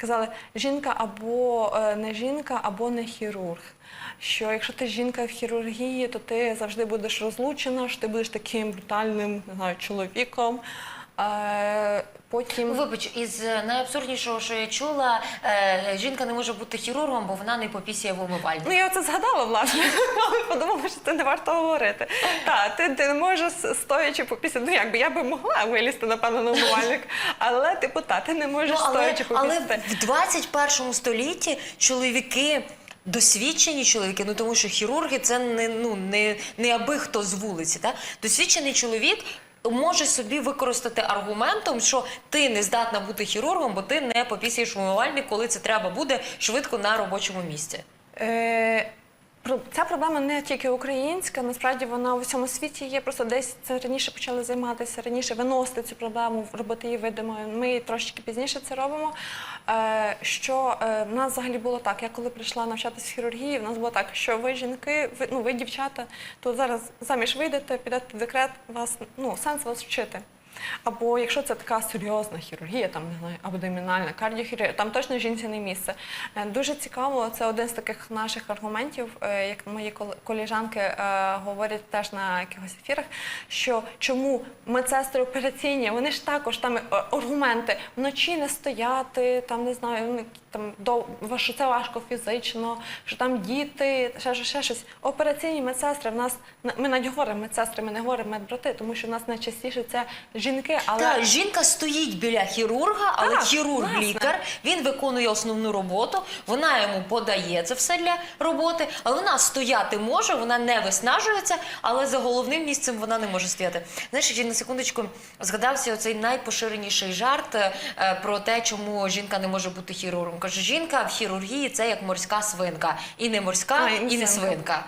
казали, жінка або е, не жінка, або не хірург. Що якщо ти жінка в хірургії, то ти завжди будеш розлучена, що ти будеш таким брутальним не знаю, чоловіком. Потім Вибач, із е, найабсурднішого, що я чула, е, жінка не може бути хірургом, бо вона не попісяє в умивальні. Ну, я оце згадала, власне, але подумала, що це не варто говорити. Так, ти, ти не можеш стоячи попісяти. Ну, якби я би могла вилізти, напевно, на умивальник, але, типу, та, ти не можеш Ну, але, стоячи але попісяти. в 21 столітті чоловіки. Досвідчені чоловіки, ну тому що хірурги це не ну не, не аби хто з вулиці. Так? Досвідчений чоловік може собі використати аргументом, що ти не здатна бути хірургом, бо ти не попісяєш умивальник, коли це треба буде швидко на робочому місці. Е, Ця проблема не тільки українська, насправді вона у всьому світі є. Просто десь це раніше почали займатися, раніше виносити цю проблему, робити її видимою. Ми трошки пізніше це робимо. Е, Що е, в нас взагалі було так? Я коли прийшла навчатися в хірургії, в нас було так, що ви жінки, ви ну ви дівчата, то зараз заміж вийдете, підете в декрет, вас ну сенс вас вчити. Або якщо це така серйозна хірургія, там не знаю, абдомінальна, кардіохірургія, там точно жінці не місце. Е, Дуже цікаво, це один з таких наших аргументів, е, як мої кол- коліжанки е, говорять теж на якихось ефірах, що чому медсестри операційні, вони ж також там аргументи вночі не стояти, там не знаю, ну, там до що це важко фізично, що там діти, ще, ще, ще щось. Операційні медсестри в нас ми навіть говоримо медсестри, ми не говоримо медбрати, тому що в нас найчастіше це жінки, але Так, жінка стоїть біля хірурга, але Так, хірург власне. лікар. Він виконує основну роботу. Вона йому подає це все для роботи, але вона стояти може, вона не виснажується, але за головним місцем вона не може стояти. Знаєш, ще на секундочку згадався оцей найпоширеніший жарт е, про те, чому жінка не може бути хірургом. Каже, жінка в хірургії це як морська свинка, і не морська, А, і не свинка.